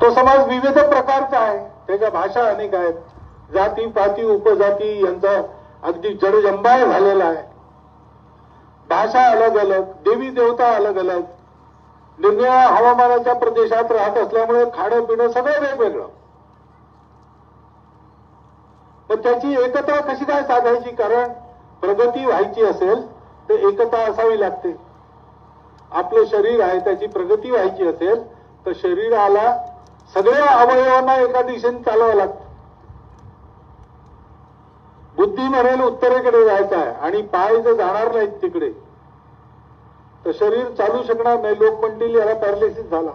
तो समाज विविध प्रकारचा आहे. त्याच्या भाषा अनेक आहेत जाती पाती उपजाती यांचा अगदी जडजंबाळ झालेला आहे. भाषा अलग अलग देवी देवता अलग अलग निरनिळ्या हवामानाच्या प्रदेशात राहत असल्यामुळे खाणं पिणं सगळं वेगवेगळं. पण त्याची एकता कशी काय साधायची? कारण प्रगती व्हायची असेल तर एकता असावी लागते. आपलं शरीर आहे त्याची प्रगती व्हायची असेल तर शरीराला सगळ्या अवयवांना एका दिशेने चालवावं लागतं. बुद्धी म्हणेल उत्तरेकडे जायचं आहे आणि पाय जर जाणार नाहीत तिकडे तर शरीर चालू शकणार नाही. लोक म्हणतील याला पॅरालिसिस झाला.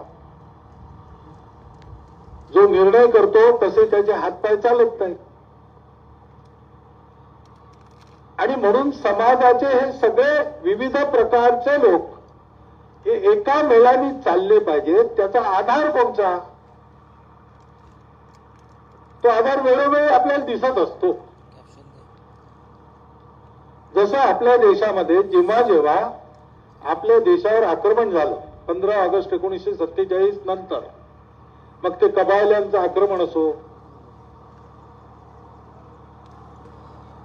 जो निर्णय करतो तसे त्याचे हातपाय चालत नाही आणि म्हणून समाजाचे हे सगळे विविध प्रकारचे लोक हे एका मेलाने चालले पाहिजेत. त्याचा आधार कोणता? तो आधार वेळोवेळी आपल्याला दिसत असतो. जसं आपल्या देशामध्ये जेव्हा जेव्हा आपल्या देशावर आक्रमण झालं पंधरा ऑगस्ट एकोणीसशे सत्तेचाळीस नंतर मग ते कबायल्यांचं आक्रमण असो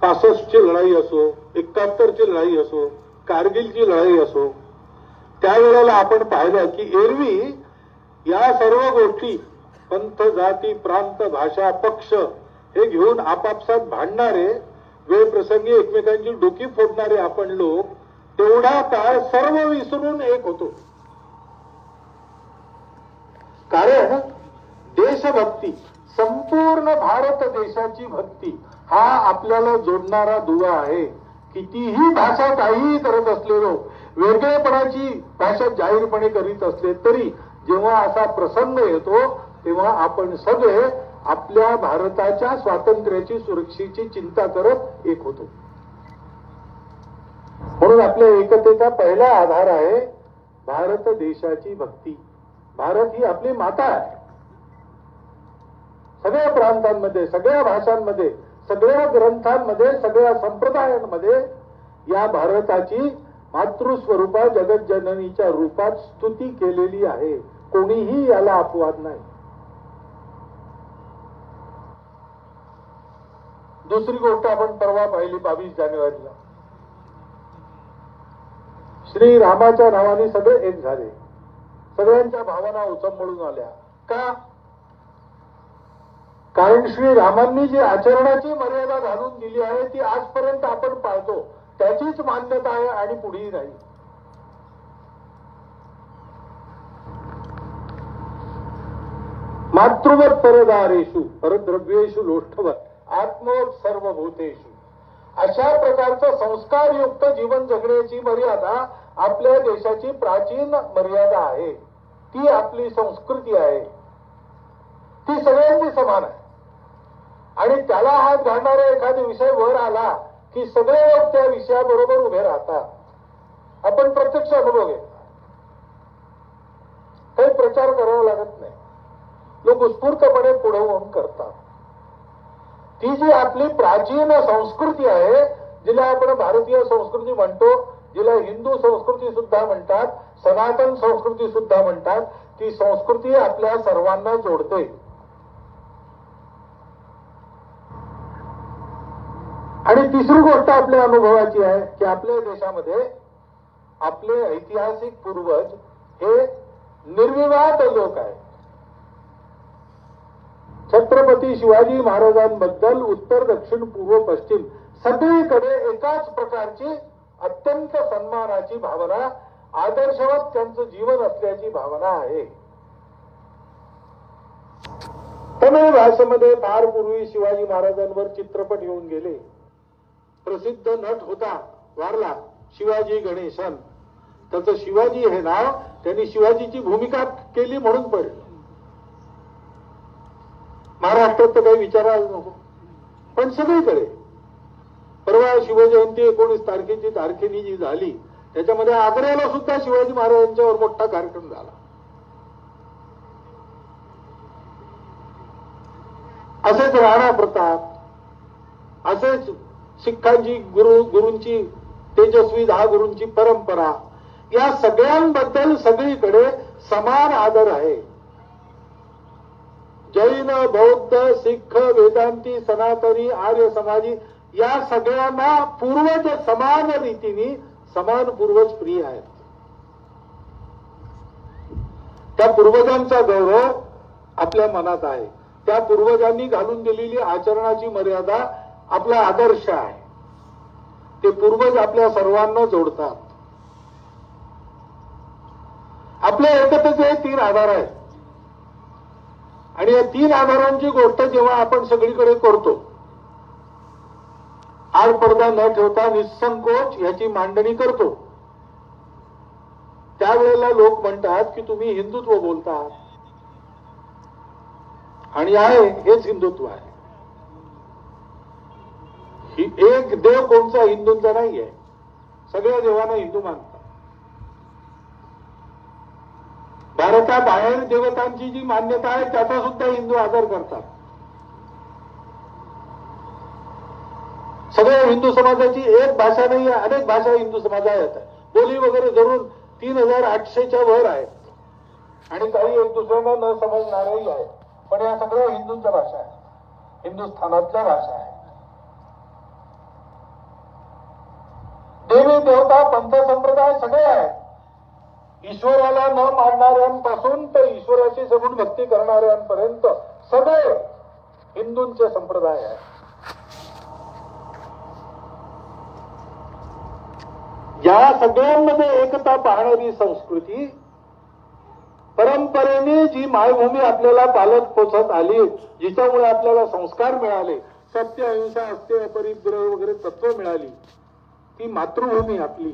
पासष्टची लढाई असो एकाहत्तरची लढाई असो कारगिलची लढाई असो त्यावेळेला आपण पाहिलं की एरवी या सर्व गोष्टी पंथ जाती प्रांत भाषा पक्ष हे घेऊन आपापसात भांडणारे वेळ प्रसंगी एकमेकांची डोकी फोडणारे आपण लोक तेवढा काळ सर्व विसरून एक होतो. कारण देशभक्ती संपूर्ण भारत देशाची भक्ती हा आपल्याला जोडणारा दुवा आहे. कितीही भाषा काहीही करत असलेलो वेगळेपणाची भाषा जाहीरपणे करीत असले तरी जेव्हा असा प्रसंग येतो तेव्हा आपण सगळे आपल्या भारताच्या स्वातंत्र्याची सुरक्षेची चिंता करत एक होतो. म्हणून आपल्या एकतेचा पहिला आधार आहे भारत देशाची भक्ती. भारत ही आपली माता आहे. सगळ्या प्रांतांमध्ये सगळ्या भाषांमध्ये सगळ्या ग्रंथांमध्ये सगळ्या संप्रदायांमध्ये या भारताची मातृस्वरूपा जगज्जननीच्या रूपात स्तुती केलेली आहे. कोणीही याला अपवाद नाही. दुसरी गोष्ट आपण परवा पाहिली बावीस जानेवारीला. श्री रामाच्या नावाने सगळे एक झाले. सगळ्यांच्या भावना उचंबळून आल्या. का? कारण श्री रामांनी जी आचरणाची मर्यादा घालून दिली आहे ती आजपर्यंत आपण पाळतो. त्याचीच मान्यता आहे आणि पुढेही नाही. मातृवत परदारेषु परद्रव्येषु लोष्ठवत. आत्मोत सर्वभूतेषु. अशा प्रकारचं संस्कारयुक्त जीवन जगण्याची मर्यादा आपल्या देशाची प्राचीन मर्यादा आहे. ती आपली संस्कृती आहे. ती सगळ्यांनी समान आहे. आणि त्याला हात घालणारा एखादा विषय वर आला की सगळे लोक त्या विषयाबरोबर उभे राहतात. आपण प्रत्यक्ष अनुभव घेतो. काही प्रचार करावा लागत नाही. लोक उत्स्फूर्तपणे पुढे होऊन करतात. ती जी आपली प्राचीन संस्कृती आहे जिला आपण भारतीय संस्कृती म्हणतो जिला हिंदू संस्कृती सुद्धा म्हणतात सनातन संस्कृती सुद्धा म्हणतात ती संस्कृती आपल्या सर्वांना जोडते. आणि तिसरी गोष्ट आपल्या अनुभवाची आहे की आपल्या देशामध्ये आपले ऐतिहासिक पूर्वज हे निर्विवाद लोक आहेत. छत्रपती शिवाजी महाराजांबद्दल उत्तर दक्षिण पूर्व पश्चिम सगळीकडे एकाच प्रकारची अत्यंत सन्मानाची भावना आदर्शवत त्यांचं जीवन असल्याची भावना आहे. तमिळ भाषेमध्ये फार पूर्वी शिवाजी महाराजांवर चित्रपट येऊन गेले. प्रसिद्ध नट होता वारला शिवाजी गणेशन. त्याचं शिवाजी हे नाव त्यांनी शिवाजीची भूमिका केली म्हणून पडलं. महाराष्ट्रात तर काही विचारायला नको. पण सगळीकडे. परवा शिवजयंती एकोणीस तारखेची तारखेनी जी झाली त्याच्यामध्ये आग्र्याला सुद्धा शिवाजी महाराजांच्यावर मोठा कार्यक्रम झाला. असेच राणा प्रताप असेच शिखांची गुरु गुरूंची तेजस्वी दहा गुरूंची परंपरा या सगळ्यांबद्दल सगळीकडे समान आदर आहे. जैन बौद्ध सिख वेदांती सनातनी आर्य समाजी या सगळ्यांना पूर्वज समान रीतीने समान पूर्वज प्रिय आहेत. त्या पूर्वजांचा गौरव आपल्या मनात आहे. त्या पूर्वजांनी घालून दिलेली आचरणाची मर्यादा आपला आदर्श आहे. ते पूर्वज आपल्या सर्वांना जोडतात. आपल्या एकत्रचे तीन आधार आहेत. आणि या तीन आधारांची गोष्ट जेव्हा आपण सगळीकडे करतो आड पडदा न ठेवता निसंकोच याची मांडणी करतो. त्यावेळेला लोक म्हणतात की तुम्ही हिंदुत्व बोलता आणि आहे हेच हिंदुत्व आहे. ही एक देव कोणचा हिंदूंचा नाही आहे सगळ्या देवांना हिंदू मानतात. भारताबाहेर देवतांची जी मान्यता आहे त्याचा सुद्धा हिंदू आदर करतात. सगळ्या हिंदू समाजाची एक भाषा नाही आहे अनेक भाषा हिंदू समाजात आहेत बोली वगैरे धरून तीन हजार आठशेच्या वर आहेत आणि काही एक दुसऱ्यांना न समजणारही आहेत पण या सगळ्या हिंदूंच्या भाषा आहेत. हिंदुस्थानातल्या भाषा आहेत. देवी देवता पंथ संप्रदाय सगळे आहेत. ईश्वराला न मानणाऱ्यांपासून तर ईश्वराची सगुण भक्ती करणाऱ्यांपर्यंत सगळे हिंदूंचे संप्रदाय आहे या सगळ्यांमध्ये एकता पाहणारी संस्कृती परंपरेने जी मायभूमी आपल्याला पालत पोचत आली जिच्यामुळे आपल्याला संस्कार मिळाले सत्य अहिंसा अस्त्य अपरिग्रह वगैरे तत्व मिळाली ती मातृभूमी आपली.